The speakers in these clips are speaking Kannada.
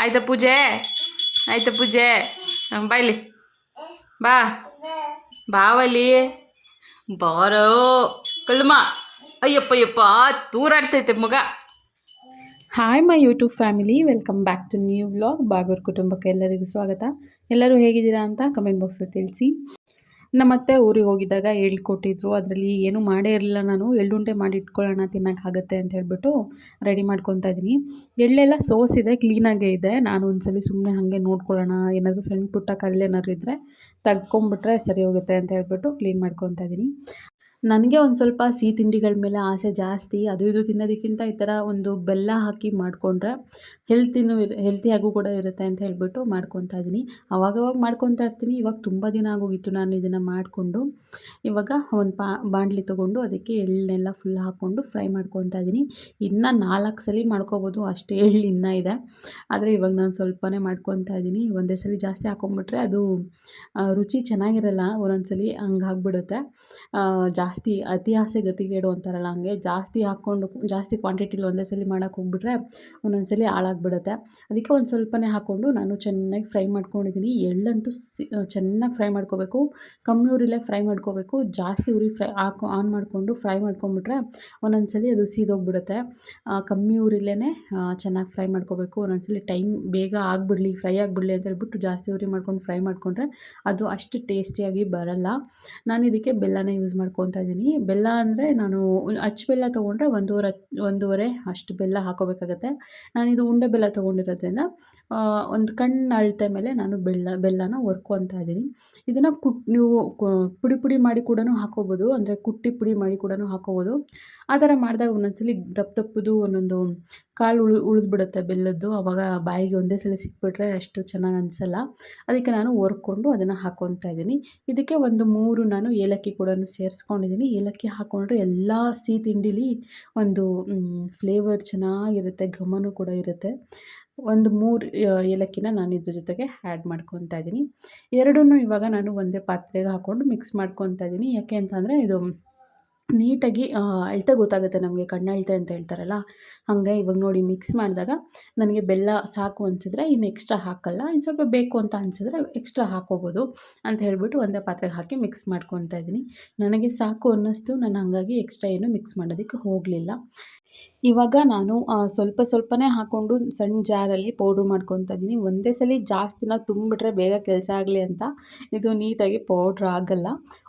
ಆಯ್ತಾ ಪೂಜೆ? ಆಯ್ತಾ ಪೂಜೆ? ಬಾಯ್ಲಿ ಬಾ ಬಾವಲಿ ಬಾರೋ. ಕಳ್ಮ ಅಯ್ಯಪ್ಪ ಅಯ್ಯಪ್ಪ ತೂರಾಡ್ತೈತೆ ಮಗ. Hi my YouTube family welcome back to new blog Bagur ಕುಟುಂಬಕ್ಕೆ ಎಲ್ಲರಿಗೂ ಸ್ವಾಗತ. ಎಲ್ಲರೂ ಹೇಗಿದ್ದೀರಾ ಅಂತ ಕಮೆಂಟ್ ಬಾಕ್ಸಲ್ಲಿ ತಿಳಿಸಿ. ನಮ್ಮತ್ತೆ ಊರಿಗೆ ಹೋಗಿದ್ದಾಗ ಹೇಳ್ಕೊಟ್ಟಿದ್ರು. ಅದರಲ್ಲಿ ಏನೂ ಮಾಡೇ ಇರಲಿಲ್ಲ ನಾನು. ಎಳ್ಳುಂಡೆ ಮಾಡಿ ಇಟ್ಕೊಳ್ಳೋಣ ತಿನ್ನೋಕ್ಕಾಗತ್ತೆ ಅಂತ ಹೇಳ್ಬಿಟ್ಟು ರೆಡಿ ಮಾಡ್ಕೊತಾ ಇದ್ದೀನಿ. ಎಳ್ಳೆಲ್ಲ ಸೋಸಿದೆ ಕ್ಲೀನಾಗೇ ಇದೆ. ನಾನು ಒಂದ್ಸಲಿ ಸುಮ್ಮನೆ ಹಾಗೆ ನೋಡ್ಕೊಳ್ಳೋಣ. ಏನಾದರೂ ಸಣ್ಣ ಪುಟ್ಟ ಕಲ್ಲೇನಾದ್ರು ಇದ್ದರೆ ತಗ್ಕೊಂಬಿಟ್ರೆ ಸರಿ ಹೋಗುತ್ತೆ ಅಂತ ಹೇಳ್ಬಿಟ್ಟು ಕ್ಲೀನ್ ಮಾಡ್ಕೊತಾ ಇದ್ದೀನಿ. ನನಗೆ ಒಂದು ಸ್ವಲ್ಪ ಸಿಹಿ ತಿಂಡಿಗಳ ಮೇಲೆ ಆಸೆ ಜಾಸ್ತಿ ಅದು ಇದು ತಿನ್ನೋದಕ್ಕಿಂತ ಈ ಥರ ಒಂದು ಬೆಲ್ಲ ಹಾಕಿ ಮಾಡಿಕೊಂಡ್ರೆ ಹೆಲ್ತಿನೂ ಇರ್ ಹೆಲ್ತಿಯಾಗೂ ಕೂಡ ಇರುತ್ತೆ ಅಂತ ಹೇಳ್ಬಿಟ್ಟು ಮಾಡ್ಕೊತಾ ಇದ್ದೀನಿ. ಅವಾಗವಾಗ ಮಾಡ್ಕೊತಾ ಇರ್ತೀನಿ ಇವಾಗ ತುಂಬ ದಿನ ಆಗೋಗಿತ್ತು ನಾನು ಇದನ್ನು ಮಾಡಿಕೊಂಡು. ಇವಾಗ ಒಂದು ಪಾ ಬಾಣಲಿ ತೊಗೊಂಡು ಅದಕ್ಕೆ ಎಳ್ಳನ್ನೆಲ್ಲ ಫುಲ್ ಹಾಕ್ಕೊಂಡು ಫ್ರೈ ಮಾಡ್ಕೊತಾ ಇದ್ದೀನಿ. ಇನ್ನು ನಾಲ್ಕು ಸಲ ಮಾಡ್ಕೊಬೋದು ಅಷ್ಟು ಎಳ್ಳು ಇನ್ನೂ ಇದೆ. ಆದರೆ ಇವಾಗ ನಾನು ಸ್ವಲ್ಪನೇ ಮಾಡ್ಕೊತಾ ಇದ್ದೀನಿ. ಒಂದೇ ಸಲ ಜಾಸ್ತಿ ಹಾಕೊಂಬಿಟ್ರೆ ಅದು ರುಚಿ ಚೆನ್ನಾಗಿರಲ್ಲ ಒಂದೊಂದು ಸಲ ಹಂಗೆ ಆ, ಜಾಸ್ತಿ ಅತಿ ಆಸೆ ಗತಿಗೇಡು ಅಂತಾರಲ್ಲ ಹಂಗೆ. ಜಾಸ್ತಿ ಹಾಕ್ಕೊಂಡು ಜಾಸ್ತಿ ಕ್ವಾಂಟಿಟಿಲಿ ಒಂದೇ ಸಲ ಮಾಡೋಕೆ ಹೋಗ್ಬಿಟ್ರೆ ಒಂದೊಂದು ಸಲ ಹಾಳಾಗ್ಬಿಡುತ್ತೆ. ಅದಕ್ಕೆ ಒಂದು ಸ್ವಲ್ಪನೇ ಹಾಕ್ಕೊಂಡು ನಾನು ಚೆನ್ನಾಗಿ ಫ್ರೈ ಮಾಡ್ಕೊಂಡಿದ್ದೀನಿ. ಎಳ್ಳಂತೂ ಚೆನ್ನಾಗಿ ಫ್ರೈ ಮಾಡ್ಕೋಬೇಕು. ಕಮ್ಮಿ ಉರಿಲೇ ಫ್ರೈ ಮಾಡ್ಕೋಬೇಕು. ಜಾಸ್ತಿ ಉರಿ ಫ್ರೈ ಹಾಕೊ, ಆನ್ ಮಾಡಿಕೊಂಡು ಫ್ರೈ ಮಾಡ್ಕೊಂಬಿಟ್ರೆ ಒಂದೊಂದು ಸಲ ಅದು ಸೀದೋಗ್ಬಿಡುತ್ತೆ. ಕಮ್ಮಿ ಉರಿಲೇ ಚೆನ್ನಾಗಿ ಫ್ರೈ ಮಾಡ್ಕೋಬೇಕು. ಒಂದೊಂದು ಸಲ ಟೈಮ್ ಬೇಗ ಆಗಿಬಿಡಲಿ, ಫ್ರೈ ಆಗಿಬಿಡಲಿ ಅಂತ ಹೇಳ್ಬಿಟ್ಟು ಜಾಸ್ತಿ ಉರಿ ಮಾಡ್ಕೊಂಡು ಫ್ರೈ ಮಾಡಿಕೊಂಡ್ರೆ ಅದು ಅಷ್ಟು ಟೇಸ್ಟಿಯಾಗಿ ಬರಲ್ಲ. ನಾನು ಇದಕ್ಕೆ ಬೆಲ್ಲನೇ ಯೂಸ್ ಮಾಡ್ಕೊತಾ ಇದ್ದೀನಿ. ಬೆಲ್ಲ ಅಂದರೆ ನಾನು ಅಚ್ಚು ಬೆಲ್ಲ ತೊಗೊಂಡ್ರೆ ಒಂದೂವರೆ ಒಂದೂವರೆ ಅಷ್ಟು ಬೆಲ್ಲ ಹಾಕೋಬೇಕಾಗತ್ತೆ. ಇದು ಉಂಡೆ ಬೆಲ್ಲ ತೊಗೊಂಡಿರೋದ್ರಿಂದ ಒಂದು ಕಣ್ಣು ಅಳತೆ ಮೇಲೆ ನಾನು ಬೆಲ್ಲ ಬೆಲ್ಲನ ಹೊರ್ಕೊತಾ ಇದ್ದೀನಿ. ಇದನ್ನು ಕುಟ್, ನೀವು ಪುಡಿ ಪುಡಿ ಮಾಡಿ ಕೂಡ ಹಾಕೋಬೋದು. ಅಂದರೆ ಕುಟ್ಟಿ ಪುಡಿ ಮಾಡಿ ಕೂಡ ಹಾಕೋಬೋದು. ಆ ಥರ ಮಾಡಿದಾಗ ಒಂದೊಂದ್ಸಲಿ ದಪ್ಪ ದಪ್ಪದು ಒಂದೊಂದು ಕಾಳು ಉಳು ಉಳಿದ್ಬಿಡುತ್ತೆ ಬೆಲ್ಲದ್ದು ಆವಾಗ ಬಾಯಿಗೆ ಒಂದೇ ಸಲ ಸಿಕ್ಬಿಟ್ರೆ ಅಷ್ಟು ಚೆನ್ನಾಗಿ ಅನಿಸಲ್ಲ. ಅದಕ್ಕೆ ನಾನು ಒರ್ಕೊಂಡು ಅದನ್ನು ಹಾಕ್ಕೊತಾ ಇದ್ದೀನಿ. ಇದಕ್ಕೆ ಒಂದು ಮೂರು ನಾನು ಏಲಕ್ಕಿ ಕೂಡ ಸೇರಿಸ್ಕೊಂಡಿದ್ದೀನಿ. ಏಲಕ್ಕಿ ಹಾಕ್ಕೊಂಡ್ರೆ ಎಲ್ಲ ಸಿಹಿ ತಿಂಡಿಲಿ ಒಂದು ಫ್ಲೇವರ್ ಚೆನ್ನಾಗಿರುತ್ತೆ, ಘಮನೂ ಕೂಡ ಇರುತ್ತೆ. ಒಂದು ಮೂರು ಏಲಕ್ಕಿನ ನಾನು ಇದ್ರ ಜೊತೆಗೆ ಆ್ಯಡ್ ಮಾಡ್ಕೊತಾ ಇದ್ದೀನಿ. ಎರಡನ್ನೂ ಇವಾಗ ನಾನು ಒಂದೇ ಪಾತ್ರೆಗೆ ಹಾಕ್ಕೊಂಡು ಮಿಕ್ಸ್ ಮಾಡ್ಕೊತಾ ಇದ್ದೀನಿ. ಯಾಕೆ ಅಂತಂದರೆ ಇದು ನೀಟಾಗಿ ಅಳತೆ ಗೊತ್ತಾಗುತ್ತೆ ನಮಗೆ ಕಣ್ಣಳತೆ ಅಂತ ಹೇಳ್ತಾರಲ್ಲ, ಹಾಗೆ ಇವಾಗ ನೋಡಿ ಮಿಕ್ಸ್ ಮಾಡಿದಾಗ ನನಗೆ ಬೆಲ್ಲ ಸಾಕು ಅನಿಸಿದ್ರೆ ಇನ್ನು ಎಕ್ಸ್ಟ್ರಾ ಹಾಕಲ್ಲ, ಇನ್ನು ಸ್ವಲ್ಪ ಬೇಕು ಅಂತ ಅನಿಸಿದ್ರೆ ಎಕ್ಸ್ಟ್ರಾ ಹಾಕೋಬೋದು ಅಂತ ಹೇಳ್ಬಿಟ್ಟು ಒಂದೇ ಪಾತ್ರೆಗೆ ಹಾಕಿ ಮಿಕ್ಸ್ ಮಾಡ್ಕೊತಾ ಇದ್ದೀನಿ. ನನಗೆ ಸಾಕು ಅನ್ನಿಸ್ತು ನಾನು ಹಾಗಾಗಿ ಎಕ್ಸ್ಟ್ರಾ ಏನು ಮಿಕ್ಸ್ ಮಾಡೋದಕ್ಕೆ ಹೋಗಲಿಲ್ಲ. ಇವಾಗ ನಾನು ಸ್ವಲ್ಪ ಸ್ವಲ್ಪನೇ ಹಾಕ್ಕೊಂಡು ಸಣ್ಣ ಜಾರಲ್ಲಿ ಪೌಡ್ರ್ ಮಾಡ್ಕೊತಾ ಇದ್ದೀನಿ. ಒಂದೇ ಸಲ ಜಾಸ್ತಿನ ತುಂಬಿಟ್ರೆ ಬೇಗ ಕೆಲಸ ಆಗಲಿ ಅಂತ ಇದು ನೀಟಾಗಿ ಪೌಡ್ರ್ ಆಗಲ್ಲ.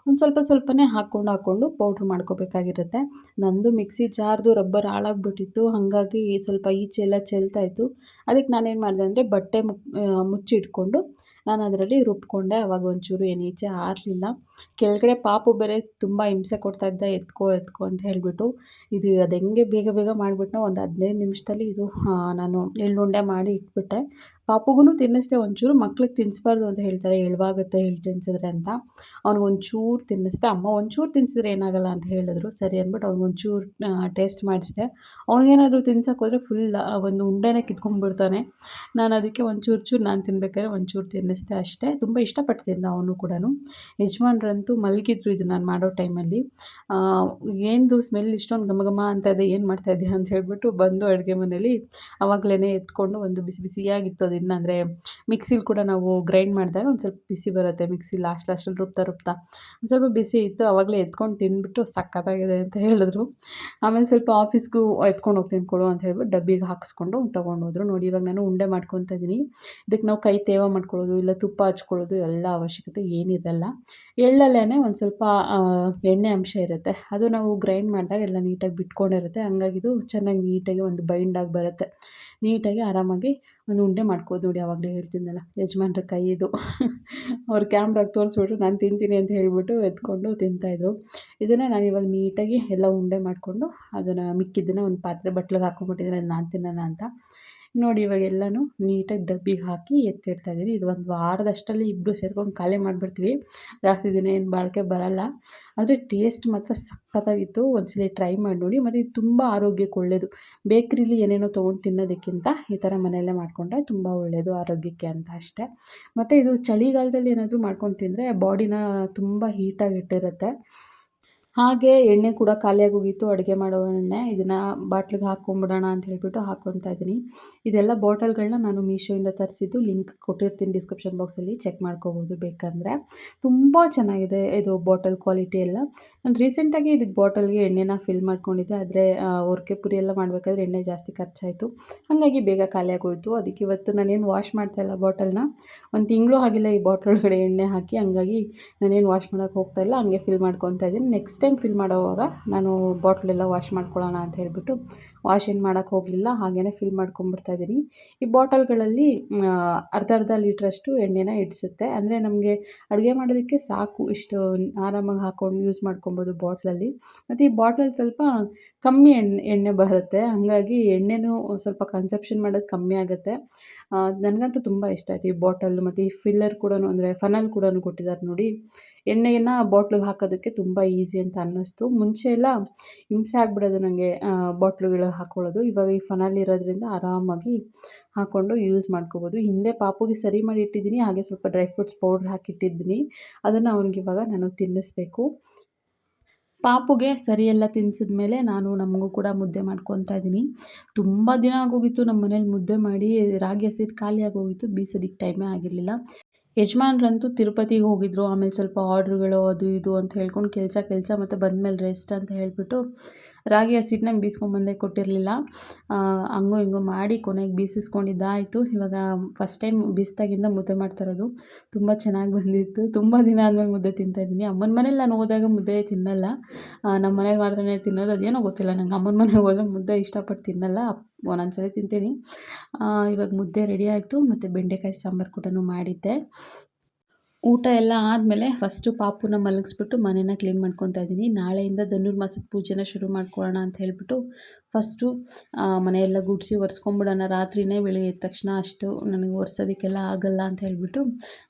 ಒಂದು ಸ್ವಲ್ಪ ಸ್ವಲ್ಪನೇ ಹಾಕ್ಕೊಂಡು ಹಾಕ್ಕೊಂಡು ಪೌಡ್ರ್ ಮಾಡ್ಕೋಬೇಕಾಗಿರುತ್ತೆ. ನಂದು ಮಿಕ್ಸಿ ಜಾರ್ದು ರಬ್ಬರ್ ಹಾಳಾಗ್ಬಿಟ್ಟಿತ್ತು. ಹಾಗಾಗಿ ಸ್ವಲ್ಪ ಈಚೆ ಎಲ್ಲ ಚೆಲ್ತಾ ಇತ್ತು. ಅದಕ್ಕೆ ನಾನೇನು ಮಾಡಿದೆ ಅಂದರೆ ಬಟ್ಟೆ ಮುಕ್ ಮುಚ್ಚಿಟ್ಕೊಂಡು ನಾನು ಅದರಲ್ಲಿ ರುಬ್ಕೊಂಡೆ, ಅವಾಗ ಒಂಚೂರು ಏನು ಈಚೆ ಆರಲಿಲ್ಲ ಕೆಳಗಡೆ ಪಾಪು ಬೇರೆ ತುಂಬ ಹಿಂಸೆ ಕೊಡ್ತಾ ಇದ್ದ, ಎತ್ಕೋ ಎತ್ಕೋ ಅಂತ ಹೇಳಿಬಿಟ್ಟು ಇದು ಅದು ಹೆಂಗೆ ಬೇಗ ಬೇಗ ಮಾಡಿಬಿಟ್ಟು ಒಂದು ಹದಿನೈದು ನಿಮಿಷದಲ್ಲಿ ಇದು ನಾನು ಎಳ್ಳುಂಡೆ ಮಾಡಿ ಇಟ್ಬಿಟ್ಟೆ. ಪಾಪುಗೂ ತಿನ್ನಿಸ್ದೆ ಒಂಚೂರು ಮಕ್ಳಿಗೆ ತಿನ್ನಿಸ್ಬಾರ್ದು ಅಂತ ಹೇಳ್ತಾರೆ, ಎಳವಾಗುತ್ತೆ ಹೇಳಿ ತಿನ್ಸಿದ್ರೆ ಅಂತ. ಅವ್ನಿಗೆ ಒಂಚೂರು ತಿನ್ನಿಸ್ದೆ, ಅಮ್ಮ ಒಂಚೂರು ತಿನ್ನಿಸಿದ್ರೆ ಏನಾಗಲ್ಲ ಅಂತ ಹೇಳಿದ್ರು, ಸರಿ ಅಂದ್ಬಿಟ್ಟು ಅವ್ನಿಗೆ ಒಂಚೂರು ಟೇಸ್ಟ್ ಮಾಡಿಸಿದೆ. ಅವ್ನಿಗೇನಾದರೂ ತಿನ್ಸೋಕ್ಕೋದ್ರೆ ಹೋದರೆ ಫುಲ್ ಒಂದು ಉಂಡೆನೇ ಕಿತ್ಕೊಂಡ್ಬಿಡ್ತಾನೆ. ನಾನು ಅದಕ್ಕೆ ಒಂಚೂರು, ಚೂರು ನಾನು ತಿನ್ಬೇಕಾದ್ರೆ ಒಂಚೂರು ತಿನ್ನಿಸ್ದೆ ಅಷ್ಟೇ. ತುಂಬ ಇಷ್ಟಪಟ್ಟು ಅವನು ಕೂಡ ಯಜಮಾನ್ರಂತೂ ಮಲಗಿದ್ರು ಇದು ನಾನು ಮಾಡೋ ಟೈಮಲ್ಲಿ. ಏನದು ಸ್ಮೆಲ್ ಇಷ್ಟೊಂದು ಘಮ ಘಮ ಅಂತ ಇದೆ, ಏನು ಮಾಡ್ತಾ ಇದೆಯಾ? ಅಂತ ಹೇಳಿಬಿಟ್ಟು ಬಂದು ಅಡುಗೆ ಮನೇಲಿ ಆವಾಗಲೇ ಎತ್ಕೊಂಡು ಒಂದು ಬಿಸಿ ಬಿಸಿಯಾಗಿತ್ತು ಇನ್ನು ಅಂದರೆ ಮಿಕ್ಸಿಲಿ ಕೂಡ ನಾವು ಗ್ರೈಂಡ್ ಮಾಡಿದಾಗ ಒಂದು ಸ್ವಲ್ಪ ಬಿಸಿ ಬರುತ್ತೆ. ಮಿಕ್ಸಿ ಲಾಸ್ಟ್ ಲಾಸ್ಟಲ್ಲಿ ರುಬ್ತಾ ರುಬ್ತಾ ಒಂದು ಸ್ವಲ್ಪ ಬಿಸಿ ಇತ್ತು. ಆವಾಗಲೇ ಎತ್ಕೊಂಡು ತಿಂದ್ಬಿಟ್ಟು ಸಕ್ಕತ್ತಾಗಿದೆ ಅಂತ ಹೇಳಿದ್ರು. ಆಮೇಲೆ ಸ್ವಲ್ಪ ಆಫೀಸ್ಗೂ ಎತ್ಕೊಂಡು ಹೋಗ್ತೀನಿ ಕೊಡು ಅಂತ ಹೇಳ್ಬಿಟ್ಟು ಡಬ್ಬಿಗೆ ಹಾಕಿಸ್ಕೊಂಡು ತೊಗೊಂಡು ಹೋದ್ರು. ನೋಡಿ ಇವಾಗ ನಾನು ಉಂಡೆ ಮಾಡ್ಕೊತ ಇದ್ದೀನಿ ಇದಕ್ಕೆ ನಾವು ಕೈ ತೇವ ಮಾಡ್ಕೊಳ್ಳೋದು ಇಲ್ಲ ತುಪ್ಪ ಹಚ್ಕೊಳ್ಳೋದು ಎಲ್ಲ ಅವಶ್ಯಕತೆ ಏನಿರಲ್ಲ. ಎಳ್ಳಲ್ಲೇ ಒಂದು ಸ್ವಲ್ಪ ಎಣ್ಣೆ ಅಂಶ ಇರುತ್ತೆ. ಅದು ನಾವು ಗ್ರೈಂಡ್ ಮಾಡಿದಾಗ ಎಲ್ಲ ನೀಟಾಗಿ ಬಿಟ್ಕೊಂಡಿರುತ್ತೆ. ಹಂಗಾಗಿ ಇದು ಚೆನ್ನಾಗಿ ನೀಟಾಗಿ ಒಂದು ಬೈಂಡಾಗಿ ಬರುತ್ತೆ. ನೀಟಾಗಿ ಆರಾಮಾಗಿ ಒಂದು ಉಂಡೆ ಮಾಡ್ಕೋದು ನೋಡಿ ಆವಾಗಲೇ ಹೇಳ್ತಿದ್ನಲ್ಲ. ಯಜಮಾನ್ರ ಕೈ ಇದು. ಅವ್ರು ಕ್ಯಾಮ್ರಾಗೆ ತೋರಿಸ್ಬಿಟ್ಟು ನಾನು ತಿಂತೀನಿ ಅಂತ ಹೇಳಿಬಿಟ್ಟು ಎತ್ಕೊಂಡು ತಿಂತಾಯಿದ್ರು ಇದನ್ನು ನಾನು ಇವಾಗ ನೀಟಾಗಿ ಎಲ್ಲ ಉಂಡೆ ಮಾಡಿಕೊಂಡು ಅದನ್ನು ಮಿಕ್ಕಿದ್ದನ್ನು ಒಂದು ಪಾತ್ರೆ ಬಟ್ಲಿಗೆ ಹಾಕೊಂಡ್ಬಿಟ್ಟಿದ್ದೀನಿ ನಾನು ತಿನ್ನೋಣ ಅಂತ. ನೋಡಿ ಇವಾಗ ಎಲ್ಲನೂ ನೀಟಾಗಿ ಡಬ್ಬಿಗೆ ಹಾಕಿ ಎತ್ತಿಡ್ತಾ ಇದ್ದೀನಿ. ಇದು ಒಂದು ವಾರದಷ್ಟರಲ್ಲಿ ಇಬ್ಬರು ಸೇರ್ಕೊಂಡು ಖಾಲಿ ಮಾಡಿಬಿಡ್ತೀವಿ. ಜಾಸ್ತಿ ದಿನ ಏನು ಬಾಳಿಕೆ ಬರಲ್ಲ. ಆದರೆ ಟೇಸ್ಟ್ ಮಾತ್ರ ಸಖತ್ತಾಗಿತ್ತು. ಒಂದ್ಸಲ ಟ್ರೈ ಮಾಡಿ ನೋಡಿ. ಮತ್ತು ಇದು ತುಂಬ ಆರೋಗ್ಯಕ್ಕೆ ಒಳ್ಳೆಯದು ಬೇಕ್ರಿಲಿ ಏನೇನೋ ತೊಗೊಂಡು ತಿನ್ನೋದಕ್ಕಿಂತ ಈ ಥರ ಮನೆಯಲ್ಲೇ ಮಾಡಿಕೊಂಡ್ರೆ ತುಂಬ ಒಳ್ಳೆಯದು ಆರೋಗ್ಯಕ್ಕೆ ಅಂತ ಅಷ್ಟೇ. ಮತ್ತು ಇದು ಚಳಿಗಾಲದಲ್ಲಿ ಏನಾದರೂ ಮಾಡ್ಕೊಂಡು ತಿಂದರೆ ಬಾಡಿನ ತುಂಬ ಹೀಟಾಗಿ ಇಟ್ಟಿರುತ್ತೆ. ಹಾಗೆ ಎಣ್ಣೆ ಕೂಡ ಖಾಲಿಯಾಗಿ ಹೋಗಿತ್ತು ಅಡುಗೆ ಮಾಡೋ ಎಣ್ಣೆ. ಇದನ್ನು ಬಾಟ್ಲಿಗೆ ಹಾಕ್ಕೊಂಬಿಡೋಣ ಅಂತ ಹೇಳ್ಬಿಟ್ಟು ಹಾಕ್ಕೊತಾ ಇದ್ದೀನಿ. ಇದೆಲ್ಲ ಬಾಟಲ್ಗಳನ್ನ ನಾನು ಮೀಶೋಯಿಂದ ತರಿಸಿದ್ದು, ಲಿಂಕ್ ಕೊಟ್ಟಿರ್ತೀನಿ ಡಿಸ್ಕ್ರಿಪ್ಷನ್ ಬಾಕ್ಸಲ್ಲಿ. ಚೆಕ್ ಮಾಡ್ಕೋಬೋದು ಬೇಕಂದರೆ. ತುಂಬ ಚೆನ್ನಾಗಿದೆ ಇದು ಬಾಟಲ್ ಕ್ವಾಲಿಟಿ ಎಲ್ಲ. ನಾನು ರೀಸೆಂಟಾಗಿ ಇದಕ್ಕೆ ಬಾಟಲ್ಗೆ ಎಣ್ಣೆನ ಫಿಲ್ ಮಾಡ್ಕೊಂಡಿದ್ದೆ. ಆದರೆ ಒರ್ಕೆ ಪುರಿ ಎಲ್ಲ ಮಾಡಬೇಕಾದ್ರೆ ಎಣ್ಣೆ ಜಾಸ್ತಿ ಖರ್ಚಾಯಿತು. ಹಾಗಾಗಿ ಬೇಗ ಖಾಲಿಯಾಗೋಯ್ತು ಅದಕ್ಕೆ ಇವತ್ತು ನಾನೇನು ವಾಶ್ ಮಾಡ್ತಾಯಿಲ್ಲ ಬಾಟಲ್ನ. ಒಂದು ತಿಂಗಳು ಆಗಿಲ್ಲ ಈ ಬಾಟಲ್ ಒಳಗಡೆ ಎಣ್ಣೆ ಹಾಕಿ. ಹಂಗಾಗಿ ನಾನೇನು ವಾಶ್ ಮಾಡೋಕ್ಕೆ ಹೋಗ್ತಾಯಿಲ್ಲ ಹಂಗೆ ಫಿಲ್ ಮಾಡ್ಕೊತಾ ಇದ್ದೀನಿ. ನೆಕ್ಸ್ಟ್ ಟೈಮ್ ಫಿಲ್ ಮಾಡೋವಾಗ ನಾನು ಬಾಟ್ಲೆಲ್ಲ ವಾಶ್ ಮಾಡ್ಕೊಳ್ಳೋಣ ಅಂತ ಹೇಳಿಬಿಟ್ಟು ವಾಶ್ ಏನು ಮಾಡೋಕ್ಕೆ ಹೋಗಲಿಲ್ಲ, ಹಾಗೇನೆ ಫಿಲ್ ಮಾಡ್ಕೊಂಬಿಡ್ತಾ ಇದ್ದೀನಿ. ಈ ಬಾಟಲ್ಗಳಲ್ಲಿ ಅರ್ಧ ಅರ್ಧ ಲೀಟ್ರಷ್ಟು ಎಣ್ಣೆನ ಇಡಿಸುತ್ತೆ. ಅಂದರೆ ನಮಗೆ ಅಡುಗೆ ಮಾಡೋದಕ್ಕೆ ಸಾಕು ಇಷ್ಟು ಆರಾಮಾಗಿ ಹಾಕ್ಕೊಂಡು ಯೂಸ್ ಮಾಡ್ಕೊಬೋದು ಬಾಟ್ಲಲ್ಲಿ. ಮತ್ತು ಈ ಬಾಟ್ಲಲ್ಲಿ ಸ್ವಲ್ಪ ಕಮ್ಮಿ ಎಣ್ಣೆ ಎಣ್ಣೆ ಬರುತ್ತೆ. ಹಾಗಾಗಿ ಎಣ್ಣೆನೂ ಸ್ವಲ್ಪ ಕನ್ಸಪ್ಷನ್ ಮಾಡೋದು ಕಮ್ಮಿ ಆಗುತ್ತೆ. ನನಗಂತೂ ತುಂಬ ಇಷ್ಟ ಆಯ್ತು ಈ ಬಾಟಲ್, ಮತ್ತು ಈ ಫಿಲ್ಲರ್ ಕೂಡ ಅಂದರೆ ಫನಲ್ ಕೂಡ ಕೊಟ್ಟಿದ್ದಾರೆ ನೋಡಿ. ಎಣ್ಣೆಯನ್ನು ಬಾಟ್ಲಿಗೆ ಹಾಕೋದಕ್ಕೆ ತುಂಬ ಈಸಿ ಅಂತ ಅನ್ನಿಸ್ತು. ಮುಂಚೆ ಎಲ್ಲ ಹಿಂಸೆ ಆಗಿಬಿಡೋದು ನನಗೆ ಬಾಟ್ಲುಗಳು ಹಾಕ್ಕೊಳ್ಳೋದು ಇವಾಗ ಈ ಫನಲ್ ಇರೋದ್ರಿಂದ ಆರಾಮಾಗಿ ಹಾಕ್ಕೊಂಡು ಯೂಸ್ ಮಾಡ್ಕೋಬೋದು. ಹಿಂದೆ ಪಾಪುಗೆ ಸರಿ ಮಾಡಿ ಇಟ್ಟಿದ್ದೀನಿ, ಹಾಗೆ ಸ್ವಲ್ಪ ಡ್ರೈ ಫ್ರೂಟ್ಸ್ ಪೌಡ್ರ್ ಹಾಕಿಟ್ಟಿದ್ದೀನಿ. ಅದನ್ನು ಅವ್ನಿಗೆ ಇವಾಗ ನಾನು ತಿನ್ನಿಸ್ಬೇಕು. ಪಾಪುಗೆ ಸರಿಯೆಲ್ಲ ತಿನ್ನಿಸಿದ ಮೇಲೆ ನಾನು ನಮಗೂ ಕೂಡ ಮುದ್ದೆ ಮಾಡ್ಕೊತಾ ಇದ್ದೀನಿ. ತುಂಬ ದಿನ ಆಗೋಗಿತ್ತು ನಮ್ಮ ಮನೇಲಿ ಮುದ್ದೆ ಮಾಡಿ, ರಾಗಿ ಹಸಿದು ಖಾಲಿ ಆಗೋಗಿತ್ತು ಬೀಸೋದಿಕ್ಕೆ ಟೈಮೇ ಆಗಿರಲಿಲ್ಲ. ಯಜಮಾನ್ರಂತೂ ತಿರುಪತಿಗೆ ಹೋಗಿದ್ರು. ಆಮೇಲೆ ಸ್ವಲ್ಪ ಆರ್ಡ್ರುಗಳು ಅದು ಇದು ಅಂತ ಹೇಳ್ಕೊಂಡು ಕೆಲಸ ಕೆಲಸ ಮತ್ತು ಬಂದಮೇಲೆ ರೆಸ್ಟ್ ಅಂತ ಹೇಳಿಬಿಟ್ಟು ರಾಗಿ ಹಸಿಟ್ಟನ್ನ ಬೀಸ್ಕೊಂಬಂದೆ ಕೊಟ್ಟಿರಲಿಲ್ಲ. ಹಂಗೋ ಹಿಂಗೋ ಮಾಡಿ ಕೊನೆಗೆ ಬೀಸಿಸ್ಕೊಂಡಿದ್ದಾಯಿತು. ಇವಾಗ ಫಸ್ಟ್ ಟೈಮ್ ಬೀಸ್ದಾಗಿಂದ ಮುದ್ದೆ ಮಾಡ್ತಾಯಿರೋದು ತುಂಬ ಚೆನ್ನಾಗಿ ಬಂದಿತ್ತು. ತುಂಬ ದಿನ ಆದಮೇಲೆ ಮುದ್ದೆ ತಿಂತಾಯಿದ್ದೀನಿ ಅಮ್ಮನ ಮನೇಲಿ ನಾನು ಹೋದಾಗ ಮುದ್ದೆ ತಿನ್ನಲ್ಲ. ನಮ್ಮ ಮನೇಲಿ ಮಾತ್ರನೇ ತಿನ್ನೋದು. ಅದೇನೋ ಗೊತ್ತಿಲ್ಲ. ನಂಗೆ ಅಮ್ಮನ ಮನೆಗೆ ಹೋದ್ರೆ ಮುದ್ದೆ ಇಷ್ಟಪಟ್ಟು ತಿನ್ನಲ್ಲ. ಒಂದೊಂದು ಸಲ ತಿಂತೀನಿ. ಇವಾಗ ಮುದ್ದೆ ರೆಡಿ ಆಯಿತು. ಮತ್ತು ಬೆಂಡೆಕಾಯಿ ಸಾಂಬಾರು ಕೂಡ ಮಾಡಿದ್ದೆ. ಊಟ ಎಲ್ಲ ಆದಮೇಲೆ ಫಸ್ಟು ಪಾಪುನ ಮಲಗಿಸ್ಬಿಟ್ಟು ಮನೇನ ಕ್ಲೀನ್ ಮಾಡ್ಕೊತಾ ಇದ್ದೀನಿ. ನಾಳೆಯಿಂದ ಧನುರ್ಮಾಸದ ಪೂಜೆನ ಶುರು ಮಾಡ್ಕೊಳ್ಳೋಣ ಅಂತ ಹೇಳಿಬಿಟ್ಟು ಫಸ್ಟು ಮನೆಯೆಲ್ಲ ಗುಡಿಸಿ ಒರೆಸ್ಕೊಂಬಿಡೋಣ. ರಾತ್ರಿನೇ ಬೆಳಿಗ್ಗೆ ಎದ್ದ ತಕ್ಷಣ ಅಷ್ಟು ನನಗೆ ಒರೆಸೋದಕ್ಕೆಲ್ಲ ಆಗಲ್ಲ ಅಂತ ಹೇಳಿಬಿಟ್ಟು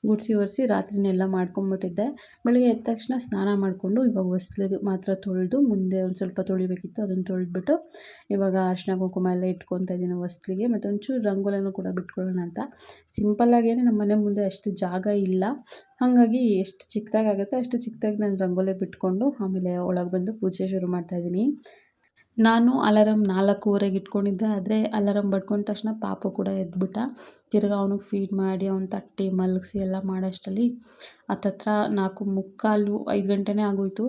ಗುಡಿಸಿ ಒರೆಸಿ ರಾತ್ರಿನೆಲ್ಲ ಮಾಡ್ಕೊಂಬಿಟ್ಟಿದ್ದೆ. ಬೆಳಗ್ಗೆ ಎದ್ದ ತಕ್ಷಣ ಸ್ನಾನ ಮಾಡಿಕೊಂಡು ಇವಾಗ ಹೊಸ್ಲಿಗೆ ಮಾತ್ರ ತೊಳೆದು ಮುಂದೆ ಒಂದು ಸ್ವಲ್ಪ ತೊಳಿಬೇಕಿತ್ತು, ಅದನ್ನು ತೊಳೆದ್ಬಿಟ್ಟು ಇವಾಗ ಅರಿಶಿನ ಕುಂಕುಮ ಎಲ್ಲ ಇಟ್ಕೊತಾ ಇದ್ದೀನಿ ಹೊಸ್ಲಿಗೆ. ಮತ್ತು ಒಂಚೂರು ರಂಗೋಲಿನೂ ಕೂಡ ಬಿಟ್ಕೊಳ್ಳೋಣ ಅಂತ. ಸಿಂಪಲ್ಲಾಗೇ ನಮ್ಮ ಮನೆ ಮುಂದೆ ಅಷ್ಟು ಜಾಗ ಇಲ್ಲ. ಹಾಗಾಗಿ ಎಷ್ಟು ಚಿಕ್ಕದಾಗುತ್ತೆ ಅಷ್ಟು ಚಿಕ್ಕದಾಗಿ ನಾನು ರಂಗೋಲಿ ಬಿಟ್ಕೊಂಡು ಆಮೇಲೆ ಒಳಗೆ ಬಂದು ಪೂಜೆ ಶುರು ಮಾಡ್ತಾಯಿದ್ದೀನಿ ನಾನು ಅಲಾರಮ್ ನಾಲ್ಕೂವರೆಗೆ ಇಟ್ಕೊಂಡಿದ್ದೆ, ಆದರೆ ಅಲಾರಮ್ ಬಡ್ಕೊಂಡ ತಕ್ಷಣ ಪಾಪು ಕೂಡ ಎದ್ಬಿಟ್ಟ. ತಿರ್ಗಿ ಅವ್ನಿಗೆ ಫೀಡ್ ಮಾಡಿ, ಅವ್ನು ತಟ್ಟಿ, ಮಲಗಿಸಿ ಎಲ್ಲ ಮಾಡೋಷ್ಟರಲ್ಲಿ ಹತ್ತತ್ರ ನಾಲ್ಕು ಮುಕ್ಕಾಲು ಐದು ಗಂಟೆನೇ ಆಗೋಯ್ತು.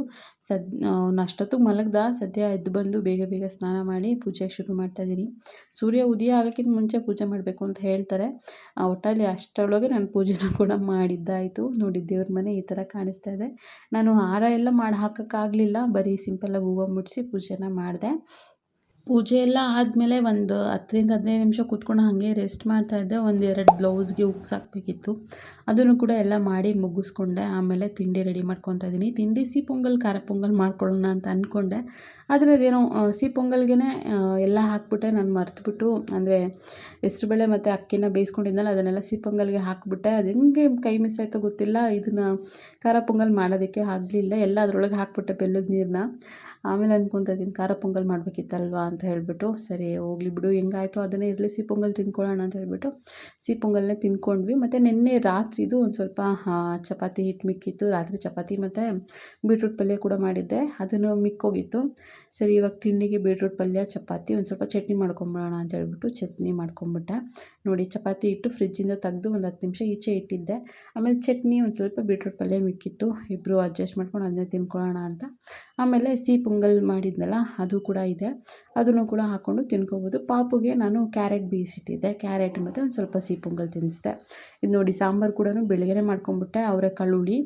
ಸದ್ ಅವ್ನು ಅಷ್ಟೊತ್ತಿಗೆ ಮಲಗ್ದ, ಸದ್ಯ ಎದ್ದು ಬಂದು ಬೇಗ ಬೇಗ ಸ್ನಾನ ಮಾಡಿ ಪೂಜೆ ಶುರು ಮಾಡ್ತಾಯಿದ್ದೀನಿ ಸೂರ್ಯ ಉದಯ ಆಗೋಕ್ಕಿಂತ ಮುಂಚೆ ಪೂಜೆ ಮಾಡಬೇಕು ಅಂತ ಹೇಳ್ತಾರೆ. ಒಟ್ಟಲ್ಲಿ ಅಷ್ಟರೊಳಗೆ ನಾನು ಪೂಜೆನ ಕೂಡ ಮಾಡಿದ್ದಾಯಿತು. ನೋಡಿ ದೇವ್ರ ಮನೆ ಈ ಥರ ಕಾಣಿಸ್ತಾ ಇದೆ. ನಾನು ಹಾರ ಎಲ್ಲ ಮಾಡಿ ಹಾಕೋಕ್ಕಾಗಲಿಲ್ಲ. ಬರೀ ಸಿಂಪಲ್ಲಾಗಿ ಹೂವು ಮುಟ್ಟಿಸಿ ಪೂಜೆನ ಮಾಡಿದೆ. ಪೂಜೆ ಎಲ್ಲ ಆದಮೇಲೆ ಒಂದು ಹತ್ತರಿಂದ ಹದಿನೈದು ನಿಮಿಷ ಕೂತ್ಕೊಂಡು ಹಾಗೆ ರೆಸ್ಟ್ ಮಾಡ್ತಾಯಿದ್ದೆ ಒಂದು ಎರಡು ಬ್ಲೌಸ್ಗೆ ಉಕ್ಸ್ ಹಾಕಬೇಕಿತ್ತು. ಅದನ್ನು ಕೂಡ ಎಲ್ಲ ಮಾಡಿ ಮುಗಿಸ್ಕೊಂಡೆ. ಆಮೇಲೆ ತಿಂಡಿ ರೆಡಿ ಮಾಡ್ಕೊತಾ ಇದ್ದೀನಿ. ತಿಂಡಿ ಸಿಹಿ ಪೊಂಗಲ್, ಖಾರ ಪೊಂಗಲ್ ಮಾಡ್ಕೊಳ್ಳೋಣ ಅಂತ ಅಂದ್ಕೊಂಡೆ ಆದರೆ ಅದೇನೋ ಸಿಹಿ ಪೊಂಗಲ್ಗೆ ಎಲ್ಲ ಹಾಕ್ಬಿಟ್ಟೆ. ನಾನು ಮರ್ತುಬಿಟ್ಟು, ಅಂದರೆ ಹೆಸ್ರುಬೇಳೆ ಮತ್ತು ಅಕ್ಕಿನ ಬೇಯಿಸ್ಕೊಂಡಿದ್ನಲ್ಲ, ಅದನ್ನೆಲ್ಲ ಸಿ ಪೊಂಗಲ್ಗೆ ಹಾಕ್ಬಿಟ್ಟೆ. ಅದು ಹೆಂಗೆ ಕೈ ಮಿಸ್ ಆಯಿತೋ ಗೊತ್ತಿಲ್ಲ. ಇದನ್ನು ಖಾರ ಪೊಂಗಲ್ ಮಾಡೋದಕ್ಕೆ ಆಗಲಿಲ್ಲ. ಎಲ್ಲ ಅದರೊಳಗೆ ಹಾಕ್ಬಿಟ್ಟೆ ಬೆಲ್ಲದ ನೀರನ್ನ ಆಮೇಲೆ ಅಂದ್ಕೊತಾ ಇದ್ದೀನಿ, ಖಾರ ಪೊಂಗಲ್ ಮಾಡಬೇಕಿತ್ತಲ್ವ ಅಂತ ಹೇಳಿಬಿಟ್ಟು, ಸರಿ ಹೋಗ್ಲಿ ಬಿಡು, ಹೆಂಗಾಯ್ತು ಅದನ್ನೇ ಇರಲಿ, ಸಿಹಿ ಪೊಂಗಲ್ ತಿನ್ಕೊಳ್ಳೋಣ ಅಂತ ಹೇಳಿಬಿಟ್ಟು ಸಿಹಿ ಪೊಂಗಲ್ನೇ ತಿಂದ್ಕೊಂಡ್ವಿ ಮತ್ತು ನಿನ್ನೆ ರಾತ್ರಿದು ಒಂದು ಸ್ವಲ್ಪ ಚಪಾತಿ ಹಿಟ್ಟು ಮಿಕ್ಕಿತ್ತು, ರಾತ್ರಿ ಚಪಾತಿ ಮತ್ತು ಬೀಟ್ರೂಟ್ ಪಲ್ಯ ಕೂಡ ಮಾಡಿದ್ದೆ, ಅದನ್ನು ಮಿಕ್ಕೋಗಿತ್ತು. ಸರಿ, ಇವಾಗ ತಿಂಡಿಗೆ ಬೀಟ್ರೂಟ್ ಪಲ್ಯ, ಚಪಾತಿ, ಒಂದು ಸ್ವಲ್ಪ ಚಟ್ನಿ ಮಾಡ್ಕೊಂಬಿಡೋಣ ಅಂತ ಹೇಳ್ಬಿಟ್ಟು ಚಟ್ನಿ ಮಾಡ್ಕೊಂಬಿಟ್ಟೆ. ನೋಡಿ, ಚಪಾತಿ ಇಟ್ಟು ಫ್ರಿಜ್ಜಿಂದ ತೆಗೆದು ಒಂದು ಹತ್ತು ನಿಮಿಷ ಈಚೆ ಇಟ್ಟಿದ್ದೆ. ಆಮೇಲೆ ಚಟ್ನಿ ಒಂದು ಸ್ವಲ್ಪ ಬೀಟ್ರೂಟ್ ಪಲ್ಯ ಮಿಕ್ಕಿತ್ತು ಇಬ್ಬರು ಅಡ್ಜಸ್ಟ್ ಮಾಡ್ಕೊಂಡು ಅದನ್ನೇ ತಿನ್ಕೊಳ್ಳೋಣ ಅಂತ. ಆಮೇಲೆ ಸಿಹಿ ಪೊಂಗಲ್ ಮಾಡಿದ್ನಲ್ಲ, ಅದು ಕೂಡ ಇದೆ. ಅದನ್ನು ಕೂಡ ಹಾಕ್ಕೊಂಡು ತಿನ್ಕೋಬೋದು. ಪಾಪುಗೆ ನಾನು ಕ್ಯಾರೆಟ್ ಬೇಯಿಸಿಟ್ಟಿದ್ದೆ. ಕ್ಯಾರೆಟ್ ಮತ್ತು ಒಂದು ಸ್ವಲ್ಪ ಸಿಹಿ ಪೊಂಗಲ್ ತಿನ್ನಿಸಿದೆ. ಇದು ನೋಡಿ ಸಾಂಬಾರು ಕೂಡ ಬೆಳಗ್ಗೆ ಮಾಡ್ಕೊಂಬಿಟ್ಟೆ. ಅವರ ಕಳ್ಳುಳ್ಳಿ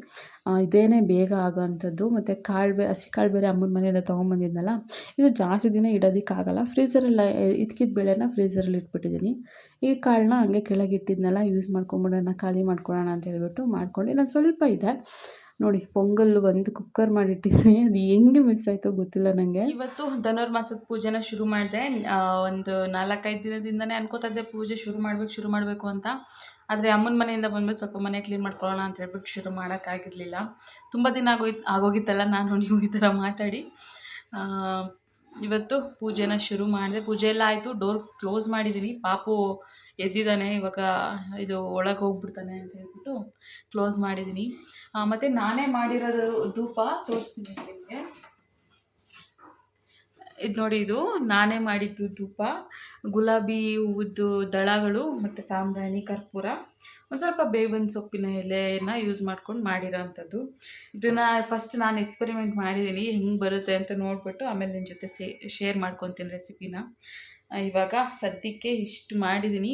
ಇದೇನೇ ಬೇಗ ಆಗೋವಂಥದ್ದು ಮತ್ತು ಕಾಳು ಬೇ ಹಸಿ ಕಾಳು ಬೇರೆ ಅಮ್ಮನ ಮನೆಯಿಂದ ತೊಗೊಂಬಂದಿದ್ನಲ್ಲ, ಇದು ಜಾಸ್ತಿ ದಿನ ಇಡೋದಕ್ಕಾಗಲ್ಲ ಫ್ರೀಝರೆಲ್ಲ ಇದ್ಕಿದ ಬೇಳೆನ ಫ್ರೀಸರಲ್ಲಿ ಇಟ್ಬಿಟ್ಟಿದ್ದೀನಿ. ಈ ಕಾಳನ್ನ ಹಂಗೆ ಕೆಳಗೆ ಇಟ್ಟಿದ್ನಲ್ಲ ಯೂಸ್ ಮಾಡ್ಕೊಂಬಿಡೋಣ, ಖಾಲಿ ಮಾಡ್ಕೊಳ್ಳೋಣ ಅಂತ ಹೇಳ್ಬಿಟ್ಟು ಮಾಡ್ಕೊಂಡು. ನಾನು ಸ್ವಲ್ಪ ಇದೆ. ನೋಡಿ, ಪೊಂಗಲ್ ಒಂದು ಕುಕ್ಕರ್ ಮಾಡಿಟ್ಟಿದ್ದೀನಿ ಅದು ಹೆಂಗೆ ಮಿಸ್ ಆಯಿತೋ ಗೊತ್ತಿಲ್ಲ ನನಗೆ ಇವತ್ತು ಧನುರ್ಮಾಸದ ಪೂಜೆನ ಶುರು ಮಾಡಿದೆ. ಒಂದು ನಾಲ್ಕೈದು ದಿನದಿಂದನೇ ಅನ್ಕೋತಾ ಇದ್ದೆ ಪೂಜೆ ಶುರು ಮಾಡಬೇಕು ಶುರು ಮಾಡಬೇಕು ಅಂತ. ಆದರೆ ಅಮ್ಮನ ಮನೆಯಿಂದ ಬಂದ್ಬಿಟ್ಟು ಸ್ವಲ್ಪ ಮನೆ ಕ್ಲೀನ್ ಮಾಡ್ಕೊಳ್ಳೋಣ ಅಂತ ಹೇಳ್ಬಿಟ್ಟು ಶುರು ಮಾಡೋಕ್ಕಾಗಿರಲಿಲ್ಲ. ತುಂಬ ದಿನ ಆಗೋಯ್ತು ಆಗೋಗಿತ್ತಲ್ಲ ನಾನು ನೀವು ಈ ಥರ ಮಾತಾಡಿ. ಇವತ್ತು ಪೂಜೆನ ಶುರು ಮಾಡಿದೆ. ಪೂಜೆ ಎಲ್ಲ ಆಯಿತು ಡೋರ್ ಕ್ಲೋಸ್ ಮಾಡಿದ್ದೀನಿ ಪಾಪು ಎದ್ದಿದ್ದಾನೆ, ಇವಾಗ ಇದು ಒಳಗೆ ಹೋಗ್ಬಿಡ್ತಾನೆ ಅಂತ ಹೇಳ್ಬಿಟ್ಟು ಕ್ಲೋಸ್ ಮಾಡಿದ್ದೀನಿ ಮತ್ತು ನಾನೇ ಮಾಡಿರೋದು ಧೂಪ ತೋರಿಸ್ತೀನಿ ನಿಮಗೆ. ಇದು ನೋಡಿ ಇದು, ನಾನೇ ಮಾಡಿದ್ದು ಧೂಪ. ಗುಲಾಬಿ ಹೂವದ್ದು ದಳಗಳು ಮತ್ತು ಸಾಂಬ್ರಾಣಿ, ಕರ್ಪೂರ. ಒಂದು ಸ್ವಲ್ಪ ಬೇವಿನ ಸೊಪ್ಪಿನ ಎಲೆಯನ್ನು ಯೂಸ್ ಮಾಡ್ಕೊಂಡು ಮಾಡಿರೋ ಅಂಥದ್ದು ಇದನ್ನು ಫಸ್ಟ್ ನಾನು ಎಕ್ಸ್ಪೆರಿಮೆಂಟ್ ಮಾಡಿದ್ದೀನಿ ಹೆಂಗೆ ಬರುತ್ತೆ ಅಂತ ನೋಡಿಬಿಟ್ಟು ಆಮೇಲೆ ನಿಮ್ಮ ಜೊತೆ ಶೇರ್ ಮಾಡ್ಕೊತೀನಿ ರೆಸಿಪಿನ ಇವಾಗ ಸದ್ಯಕ್ಕೆ ಇಷ್ಟು ಮಾಡಿದ್ದೀನಿ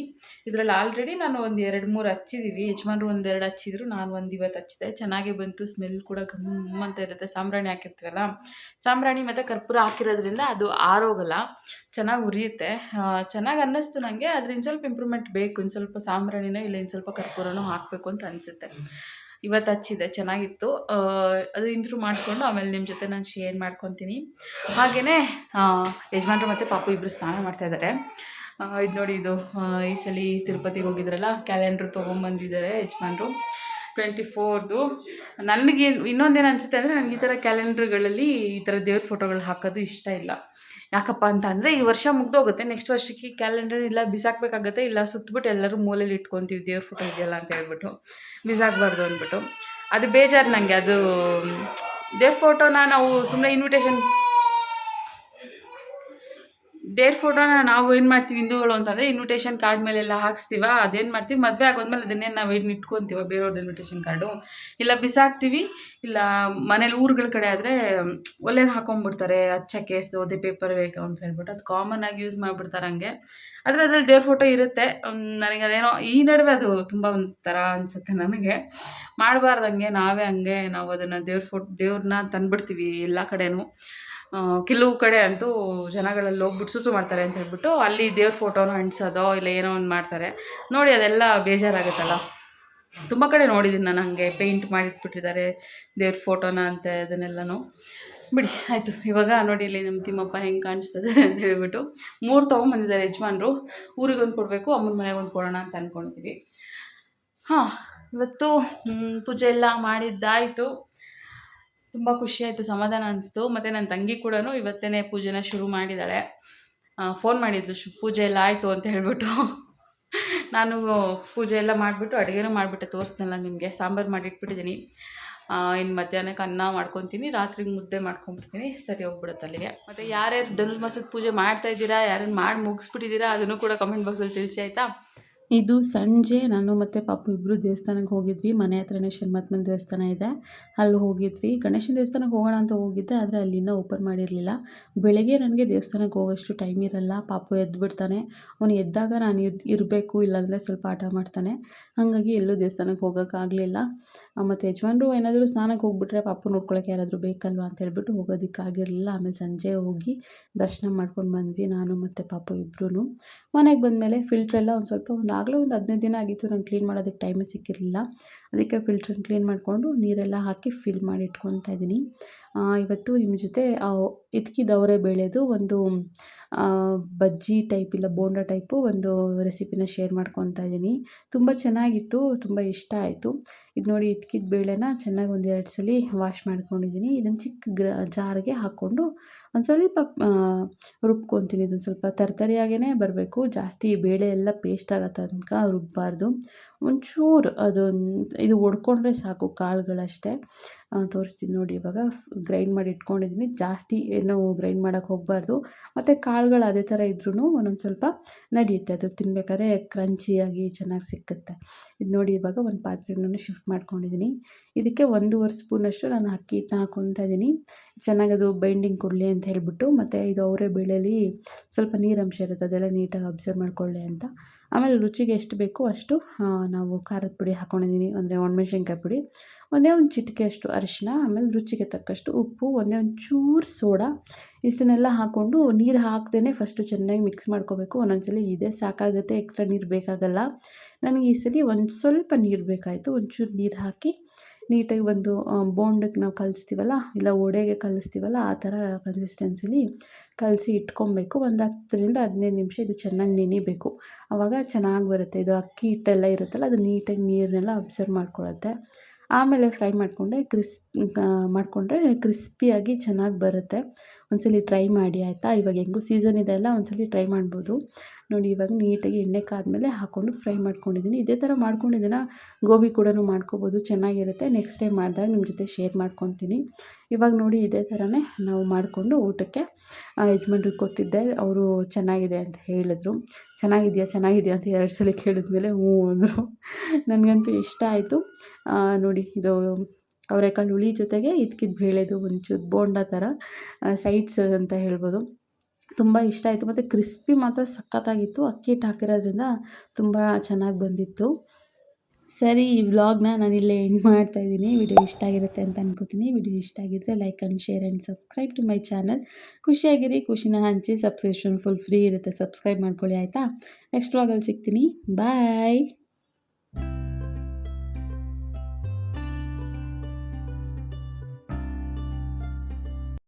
ಇದರಲ್ಲಿ ಆಲ್ರೆಡಿ ನಾನು ಒಂದು ಎರಡು ಮೂರು ಹಚ್ಚಿದ್ದೀವಿ ಯಜಮಾನ್ರು ಒಂದೆರಡು ಹಚ್ಚಿದ್ರು, ನಾನು ಒಂದು ಇವತ್ತು ಹಚ್ಚಿದೆ. ಚೆನ್ನಾಗೇ ಬಂತು ಸ್ಮೆಲ್ ಕೂಡ ಘಮ್ ಅಂತ ಇರುತ್ತೆ. ಸಾಂಬ್ರಾಣಿ ಹಾಕಿರ್ತೀವಲ್ಲ? ಸಾಂಬ್ರಾಣಿ ಮತ್ತು ಕರ್ಪೂರ ಹಾಕಿರೋದ್ರಿಂದ ಅದು ಆರೋಗಲ್ಲ, ಚೆನ್ನಾಗಿ ಉರಿಯುತ್ತೆ. ಚೆನ್ನಾಗಿ ಅನ್ನಿಸ್ತು ನನಗೆ ಅದ್ರಿಂದ ಸ್ವಲ್ಪ ಇಂಪ್ರೂವ್ಮೆಂಟ್ ಬೇಕು. ಇನ್ನು ಸ್ವಲ್ಪ ಸಾಂಬ್ರಾಣಿನೋ ಇಲ್ಲ ಇನ್ನು ಸ್ವಲ್ಪ ಕರ್ಪೂರನೂ ಹಾಕಬೇಕು ಅಂತ ಅನಿಸುತ್ತೆ. ಇವತ್ತು ಹಚ್ಚಿದೆ, ಚೆನ್ನಾಗಿತ್ತು. ಅದು ಇಂಪ್ರೂವ್ ಮಾಡಿಕೊಂಡು ಆಮೇಲೆ ನಿಮ್ಮ ಜೊತೆ ನಾನು ಶೇರ್ ಮಾಡ್ಕೊತೀನಿ. ಹಾಗೆಯೇ ಯಜಮಾನ್ರು ಮತ್ತು ಪಾಪು ಇಬ್ಬರು ಸ್ನಾನ ಮಾಡ್ತಾಯಿದ್ದಾರೆ ಇದು ನೋಡಿ ಇದು ಈ ಸಲ ತಿರುಪತಿಗೆ ಹೋಗಿದ್ರಲ್ಲ ಕ್ಯಾಲೆಂಡ್ರ್ ತೊಗೊಂಬಂದಿದ್ದಾರೆ ಯಜಮಾನ್ರು. ಟ್ವೆಂಟಿ ಫೋರ್ದು ನನಗೆ ಇನ್ನೊಂದೇನು ಅನಿಸುತ್ತೆ ಅಂದರೆ ನನಗೆ ಈ ಥರ ಕ್ಯಾಲೆಂಡ್ರ್ಗಳಲ್ಲಿ ಈ ಥರ ದೇವ್ರ ಫೋಟೋಗಳು ಹಾಕೋದು ಇಷ್ಟ ಇಲ್ಲ. ಯಾಕಪ್ಪ ಅಂತ ಅಂದರೆ ಈ ವರ್ಷ ಮುಗ್ದೋಗುತ್ತೆ. ನೆಕ್ಸ್ಟ್ ವರ್ಷಕ್ಕೆ ಕ್ಯಾಲೆಂಡರ್ ಇಲ್ಲ, ಬಿಸಾಕಬೇಕಾಗತ್ತೆ. ಇಲ್ಲ ಸುತ್ತಬಿಟ್ಟು ಎಲ್ಲರೂ ಮೂಲೆಯಲ್ಲಿ ಇಟ್ಕೊತೀವಿ. ದೇವ್ರ ಫೋಟೋ ಇದೆಯಲ್ಲ ಅಂತ ಹೇಳ್ಬಿಟ್ಟು ಬಿಸಾಕಬಾರ್ದು ಅಂದ್ಬಿಟ್ಟು. ಅದು ಬೇಜಾರು ನನಗೆ ಅದು, ದೇವ್ರ ಫೋಟೋನ ನಾವು ಸುಮ್ಮನೆ ಇನ್ವಿಟೇಷನ್ ದೇವ್ರ ಫೋಟೋನ ನಾವು ಏನು ಮಾಡ್ತೀವಿ ಹಿಂದೂಗಳು ಅಂತಂದರೆ ಇನ್ವಿಟೇಷನ್ ಕಾರ್ಡ್ ಮೇಲೆಲ್ಲ ಹಾಕ್ಸ್ತೀವ, ಅದೇನು ಮಾಡ್ತೀವಿ? ಮದುವೆ ಆಗೋದ್ಮೇಲೆ ಅದನ್ನೇ ನಾವು ಏನು ಇಟ್ಕೊತೀವ ಬೇರೆಯವ್ರದ್ದು ಇನ್ವಿಟೇಷನ್ ಕಾರ್ಡು ಇಲ್ಲ ಬಿಸಾಕ್ತೀವಿ, ಇಲ್ಲ ಮನೇಲಿ ಊರುಗಳ ಕಡೆ ಆದರೆ ಒಲೆಗೆ ಹಾಕೊಂಡ್ಬಿಡ್ತಾರೆ ಹಚ್ಚಕ್ಕೆ ಸೋದೆ ಪೇಪರ್ ಬೇಕು ಅಂತ ಹೇಳ್ಬಿಟ್ಟು. ಅದು ಕಾಮನ್ ಆಗಿ ಯೂಸ್ ಮಾಡಿಬಿಡ್ತಾರೆ ಹಂಗೆ. ಆದರೆ ಅದರಲ್ಲಿ ದೇವ್ರ ಫೋಟೋ ಇರುತ್ತೆ. ನನಗೆ ಅದೇನೋ ಈ ನಡುವೆ ಅದು ತುಂಬ ಒಂಥರ ಅನಿಸುತ್ತೆ ನನಗೆ. ಮಾಡಬಾರ್ದಂಗೆ, ನಾವೇ ಹಂಗೆ ನಾವು ಅದನ್ನು ದೇವ್ರ ಫೋಟೋ ದೇವ್ರನ್ನ ತಂದುಬಿಡ್ತೀವಿ ಎಲ್ಲ ಕಡೆನೂ. ಕೆಲವು ಕಡೆ ಅಂತೂ ಜನಗಳಲ್ಲಿ ಹೋಗ್ಬಿಟ್ಟು ಸುಸು ಮಾಡ್ತಾರೆ ಅಂತ ಹೇಳ್ಬಿಟ್ಟು ಅಲ್ಲಿ ದೇವ್ರ ಫೋಟೋನ ಅಂಟಿಸೋದೋ ಇಲ್ಲ ಏನೋ ಒಂದು ಮಾಡ್ತಾರೆ. ನೋಡಿ, ಅದೆಲ್ಲ ಬೇಜಾರಾಗುತ್ತಲ್ಲ. ತುಂಬ ಕಡೆ ನೋಡಿದ್ದೀನಿ ನಾನು ಹಂಗೆ ಪೇಂಟ್ ಮಾಡಿಟ್ಬಿಟ್ಟಿದ್ದಾರೆ ದೇವ್ರ ಫೋಟೋನ ಅಂತ ಅದನ್ನೆಲ್ಲನೂ. ಬಿಡಿ, ಆಯಿತು. ಇವಾಗ ನೋಡಿ, ಇಲ್ಲಿ ನಮ್ಮ ತಿಮ್ಮಪ್ಪ ಹೆಂಗೆ ಕಾಣಿಸ್ತದೆ ಅಂತ ಹೇಳ್ಬಿಟ್ಟು ಮೂರು ತೊಗೊಂಬಂದಿದ್ದಾರೆ ಯಜಮಾನ್ರು. ಊರಿಗೊಂದು ಕೊಡಬೇಕು, ಅಮ್ಮನ ಮನೆಗೆ ಒಂದು ಕೊಡೋಣ ಅಂತ ಅಂದ್ಕೊಳ್ತೀವಿ ಹಾಂ, ಇವತ್ತು ಪೂಜೆ ಎಲ್ಲ ಮಾಡಿದ್ದಾಯಿತು. ತುಂಬ ಖುಷಿ ಆಯಿತು, ಸಮಾಧಾನ ಅನಿಸ್ತು. ಮತ್ತು ನನ್ನ ತಂಗಿ ಕೂಡ ಇವತ್ತೇ ಪೂಜೆನ ಶುರು ಮಾಡಿದ್ದಾಳೆ ಫೋನ್ ಮಾಡಿದ್ದು ಶು, ಪೂಜೆ ಎಲ್ಲ ಆಯಿತು ಅಂತ ಹೇಳಿಬಿಟ್ಟು. ನಾನು ಪೂಜೆ ಎಲ್ಲ ಮಾಡಿಬಿಟ್ಟು, ಅಡುಗೆನೂ ಮಾಡಿಬಿಟ್ಟೆ ತೋರಿಸ್ನಲ್ಲ ನಿಮಗೆ. ಸಾಂಬಾರು ಮಾಡಿಟ್ಬಿಟ್ಟಿದ್ದೀನಿ ಇನ್ನು ಮಧ್ಯಾಹ್ನಕ್ಕೆ ಅನ್ನ ಮಾಡ್ಕೊತೀನಿ, ರಾತ್ರಿಗೆ ಮುದ್ದೆ ಮಾಡ್ಕೊಂಬಿಡ್ತೀನಿ ಸರಿ, ಹೋಗ್ಬಿಡುತ್ತೆ ಅಲ್ಲಿಗೆ. ಮತ್ತು ಯಾರ್ಯಾರು ಧನುರ್ಮಾಸದ ಪೂಜೆ ಮಾಡ್ತಾ ಇದ್ದೀರಾ, ಯಾರನ್ನು ಮಾಡಿ ಮುಗಿಸ್ಬಿಟ್ಟಿದ್ದೀರಾ, ಅದನ್ನು ಕೂಡ ಕಮೆಂಟ್ ಬಾಕ್ಸಲ್ಲಿ ತಿಳಿಸಿ, ಆಯಿತಾ? ಇದು ಸಂಜೆ ನಾನು ಮತ್ತು ಪಾಪು ಇಬ್ಬರು ದೇವಸ್ಥಾನಕ್ಕೆ ಹೋಗಿದ್ವಿ. ಮನೆ ಹತ್ರನೇ ಶರ್ಮಾತ್ಮನ ದೇವಸ್ಥಾನ ಇದೆ. ಅಲ್ಲಿ ಹೋಗಿದ್ವಿ. ಗಣೇಶನ ದೇವಸ್ಥಾನಕ್ಕೆ ಹೋಗೋಣ ಅಂತ ಹೋಗಿದ್ದೆ, ಆದರೆ ಅಲ್ಲಿಂದ ಓಪನ್ ಮಾಡಿರಲಿಲ್ಲ. ಬೆಳಗ್ಗೆ ನನಗೆ ದೇವಸ್ಥಾನಕ್ಕೆ ಹೋಗೋಷ್ಟು ಟೈಮ್ ಇರಲ್ಲ. ಪಾಪು ಎದ್ದು ಬಿಡ್ತಾನೆ. ಅವನು ಎದ್ದಾಗ ನಾನು ಇರಬೇಕು, ಇಲ್ಲಾಂದರೆ ಸ್ವಲ್ಪ ಆಟ ಮಾಡ್ತಾನೆ. ಹಾಗಾಗಿ ಎಲ್ಲೂ ದೇವಸ್ಥಾನಕ್ಕೆ ಹೋಗೋಕ್ಕಾಗಲಿಲ್ಲ. ಮತ್ತು ಯಜಮಾನ್ರು ಏನಾದರೂ ಸ್ನಾನಕ್ಕೆ ಹೋಗ್ಬಿಟ್ರೆ ಪಾಪು ನೋಡ್ಕೊಳಕ್ಕೆ ಯಾರಾದರೂ ಬೇಕಲ್ವಾ ಅಂತ ಹೇಳ್ಬಿಟ್ಟು ಹೋಗೋದಕ್ಕಾಗಿರಲಿಲ್ಲ. ಆಮೇಲೆ ಸಂಜೆ ಹೋಗಿ ದರ್ಶನ ಮಾಡ್ಕೊಂಡು ಬಂದ್ವಿ ನಾನು ಮತ್ತು ಪಾಪು ಇಬ್ಬರೂ ಮನೆಗೆ ಬಂದಮೇಲೆ ಫಿಲ್ಟ್ರೆಲ್ಲ ಒಂದು ಸ್ವಲ್ಪ ಒಂದು ಆಗಲೇ ಒಂದು ಹದಿನೈದು ದಿನ ಆಗಿತ್ತು, ನಂಗೆ ಕ್ಲೀನ್ ಮಾಡೋದಕ್ಕೆ ಟೈಮೇ ಸಿಕ್ಕಿರಲಿಲ್ಲ. ಅದಕ್ಕೆ ಫಿಲ್ಟ್ರನ್ನ ಕ್ಲೀನ್ ಮಾಡಿಕೊಂಡು ನೀರೆಲ್ಲ ಹಾಕಿ ಫಿಲ್ ಮಾಡಿ ಇಟ್ಕೊತಾ ಇದ್ದೀನಿ. ಇವತ್ತು ನಿಮ್ಮ ಜೊತೆ ಇದ್ಕಿದವರೆ ಬೇಳೆದು ಒಂದು ಬಜ್ಜಿ ಟೈಪ್ ಇಲ್ಲ ಬೋಂಡ ಟೈಪು ಒಂದು ರೆಸಿಪಿನ ಶೇರ್ ಮಾಡ್ಕೊತಾ ಇದ್ದೀನಿ. ತುಂಬ ಚೆನ್ನಾಗಿತ್ತು, ತುಂಬ ಇಷ್ಟ ಆಯಿತು. ಇದು ನೋಡಿ ಇದ್ಕಿದ ಬೇಳೆನ ಚೆನ್ನಾಗಿ ಒಂದು ಎರಡು ಸಲ ವಾಶ್ ಮಾಡ್ಕೊಂಡಿದ್ದೀನಿ ಇದನ್ನು ಚಿಕ್ಕ ಗ್ರ, ಜಾರ್ಗೆ ಹಾಕ್ಕೊಂಡು ಒಂದು ಸ್ವಲ್ಪ ರುಬ್ಕೊತೀನಿ. ಇದನ್ನು ಸ್ವಲ್ಪ ತರ್ತರಿಯಾಗೇ ಬರಬೇಕು. ಜಾಸ್ತಿ ಬೇಳೆ ಎಲ್ಲ ಪೇಸ್ಟ್ ಆಗೋ ತನಕ ರುಬ್ಬಾರ್ದು. ಒಂಚೂರು ಅದೊಂದು ಇದು ಒಡ್ಕೊಂಡ್ರೆ ಸಾಕು ಕಾಳುಗಳಷ್ಟೇ. ತೋರಿಸ್ತೀನಿ ನೋಡಿ ಇವಾಗ. ಗ್ರೈಂಡ್ ಮಾಡಿ ಇಟ್ಕೊಂಡಿದ್ದೀನಿ ಜಾಸ್ತಿ ಏನು ಗ್ರೈಂಡ್ ಮಾಡೋಕ್ಕೆ ಹೋಗಬಾರ್ದು. ಮತ್ತು ಕಾಳುಗಳು ಅದೇ ಥರ ಇದ್ರೂ ಒಂದೊಂದು ಸ್ವಲ್ಪ ನಡೆಯುತ್ತೆ. ಅದು ತಿನ್ಬೇಕಾದ್ರೆ ಕ್ರಂಚಿಯಾಗಿ ಚೆನ್ನಾಗಿ ಸಿಕ್ಕುತ್ತೆ. ಇದು ನೋಡಿ ಇವಾಗ ಒಂದು ಪಾತ್ರೆನೂ ಶಿಫ್ಟ್ ಮಾಡ್ಕೊಂಡಿದ್ದೀನಿ. ಇದಕ್ಕೆ ಒಂದೂವರೆ ಸ್ಪೂನಷ್ಟು ನಾನು ಅಕ್ಕಿ ಹಿಟ್ಟನ್ನ ಹಾಕ್ಕೊತಾ ಇದ್ದೀನಿ ಚೆನ್ನಾಗಿ ಅದು ಬೈಂಡಿಂಗ್ ಕೊಡಲಿ ಅಂತ ಹೇಳಿಬಿಟ್ಟು, ಮತ್ತು ಇದು ಅವರೇ ಬೇಳೆಲಿ ಸ್ವಲ್ಪ ನೀರಂಶ ಇರುತ್ತೆ, ಅದೆಲ್ಲ ನೀಟಾಗಿ ಅಬ್ಸರ್ವ್ ಮಾಡಿಕೊಳ್ಳಿ ಅಂತ. ಆಮೇಲೆ ರುಚಿಗೆ ಎಷ್ಟು ಬೇಕೋ ಅಷ್ಟು ನಾವು ಖಾರದ ಪುಡಿ ಹಾಕೊಂಡಿದ್ದೀನಿ ಅಂದರೆ ಒಣಮೆಣ್ಸಿನ್ಕಾಯಿ ಪುಡಿ. ಒಂದೇ ಒಂದು ಚಿಟಿಕೆ ಅಷ್ಟು ಅರಿಶಿನ, ಆಮೇಲೆ ರುಚಿಗೆ ತಕ್ಕಷ್ಟು ಉಪ್ಪು, ಒಂದೇ ಒಂದು ಚೂರು ಸೋಡಾ, ಇಷ್ಟನ್ನೆಲ್ಲ ಹಾಕ್ಕೊಂಡು ನೀರು ಹಾಕ್ದೇ ಫಸ್ಟು ಚೆನ್ನಾಗಿ ಮಿಕ್ಸ್ ಮಾಡ್ಕೋಬೇಕು. ಒಂದೊಂದ್ಸಲ ಇದೇ, ಸಾಕಾಗುತ್ತೆ ಎಕ್ಸ್ಟ್ರಾ ನೀರು ಬೇಕಾಗಲ್ಲ. ನನಗೆ ಈ ಸಲ ಒಂದು ಸ್ವಲ್ಪ ನೀರು ಬೇಕಾಯಿತು. ಒಂಚೂರು ನೀರು ಹಾಕಿ ನೀಟಾಗಿ ಒಂದು ಬೋಂಡಕ್ಕೆ ನಾವು ಕಲಿಸ್ತೀವಲ್ಲ, ಇಲ್ಲ ಒಡೆಗೆ ಕಲಿಸ್ತೀವಲ್ಲ, ಆ ಥರ ಕನ್ಸಿಸ್ಟೆನ್ಸಿಲಿ ಕಲಸಿ ಇಟ್ಕೊಬೇಕು. ಒಂದು ಹತ್ತರಿಂದ ಹದಿನೈದು ನಿಮಿಷ ಇದು ಚೆನ್ನಾಗಿ ನೆನಿಬೇಕು. ಆವಾಗ ಚೆನ್ನಾಗಿ ಬರುತ್ತೆ. ಇದು ಅಕ್ಕಿ ಹಿಟ್ಟೆಲ್ಲ ಇರುತ್ತಲ್ಲ, ಅದು ನೀಟಾಗಿ ನೀರನ್ನೆಲ್ಲ ಅಬ್ಸರ್ವ್ ಮಾಡ್ಕೊಳುತ್ತೆ ಆಮೇಲೆ ಫ್ರೈ ಮಾಡಿಕೊಂಡ್ರೆ ಕ್ರಿಸ್ಪ್ ಮಾಡಿಕೊಂಡ್ರೆ ಕ್ರಿಸ್ಪಿಯಾಗಿ ಚೆನ್ನಾಗಿ ಬರುತ್ತೆ. ಒಂದ್ಸಲಿ ಟ್ರೈ ಮಾಡಿ, ಆಯಿತಾ? ಇವಾಗ ಹೆಂಗೂ ಸೀಸನ್ ಇದೆ ಅಲ್ಲ, ಒಂದ್ಸಲ ಟ್ರೈ ಮಾಡ್ಬೋದು. ನೋಡಿ ಇವಾಗ ನೀಟಾಗಿ ಎಣ್ಣೆ ಕಾದಮೇಲೆ ಹಾಕ್ಕೊಂಡು ಫ್ರೈ ಮಾಡ್ಕೊಂಡಿದ್ದೀನಿ. ಇದೇ ಥರ ಮಾಡ್ಕೊಂಡಿದ್ದೀನ ಗೋಬಿ ಕೂಡ ಮಾಡ್ಕೋಬೋದು, ಚೆನ್ನಾಗಿರುತ್ತೆ. ನೆಕ್ಸ್ಟ್ ಟೈಮ್ ಮಾಡಿದಾಗ ನಿಮ್ಮ ಜೊತೆ ಶೇರ್ ಮಾಡ್ಕೊತೀನಿ. ಇವಾಗ ನೋಡಿ ಇದೇ ಥರನೇ ನಾವು ಮಾಡಿಕೊಂಡು ಊಟಕ್ಕೆ ಯಜಮಾನ್ರಿಗೆ ಕೊಟ್ಟಿದ್ದೆ. ಅವರು ಚೆನ್ನಾಗಿದೆ ಅಂತ ಹೇಳಿದ್ರು. ಚೆನ್ನಾಗಿದೆಯಾ ಚೆನ್ನಾಗಿದೆಯಾ ಅಂತ ಎರಡು ಸಲ ಕೇಳಿದ್ಮೇಲೆ ಹ್ಞೂ ಅಂದರು. ನನಗಂತೂ ಇಷ್ಟ ಆಯಿತು. ನೋಡಿ ಇದು ಅವರೆಕಾಳು ಹುಳಿ ಜೊತೆಗೆ ಇದಕ್ಕಿದ್ದು ಬೇಳೆದು ಒಂಚೂರು ಬೋಂಡ ಥರ ಸೈಡ್ಸ್ ಅಂತ ಹೇಳ್ಬೋದು. ತುಂಬ ಇಷ್ಟ ಆಯಿತು. ಮತ್ತು ಕ್ರಿಸ್ಪಿ ಮಾತ್ರ ಸಖತ್ತಾಗಿತ್ತು. ಅಕ್ಕಿ ಹಿಟ್ಟು ಹಾಕಿರೋದ್ರಿಂದ ತುಂಬ ಚೆನ್ನಾಗಿ ಬಂದಿತ್ತು. ಸರಿ, ಈ ವ್ಲಾಗ್ನ ನಾನಿಲ್ಲೇ ಎಂಡ್ ಮಾಡ್ತಾ ಇದ್ದೀನಿ. ವಿಡಿಯೋ ಇಷ್ಟ ಆಗಿರುತ್ತೆ ಅಂತ ಅನ್ಕೋತೀನಿ. ವಿಡಿಯೋ ಇಷ್ಟ ಆಗಿದ್ದರೆ like and share and subscribe to my channel. ಖುಷಿಯಾಗಿರಿ, ಖುಷಿನ ಹಂಚಿ, ಸಬ್ಸ್ಕ್ರಿಪ್ಷನ್ ಫುಲ್ ಫ್ರೀ ಇರುತ್ತೆ. ಸಬ್ಸ್ಕ್ರೈಬ್ ಮಾಡ್ಕೊಳ್ಳಿ, ಆಯಿತಾ? ನೆಕ್ಸ್ಟ್ ವ್ಲಾಗಲ್ಲಿ ಸಿಗ್ತೀನಿ. ಬಾಯ್!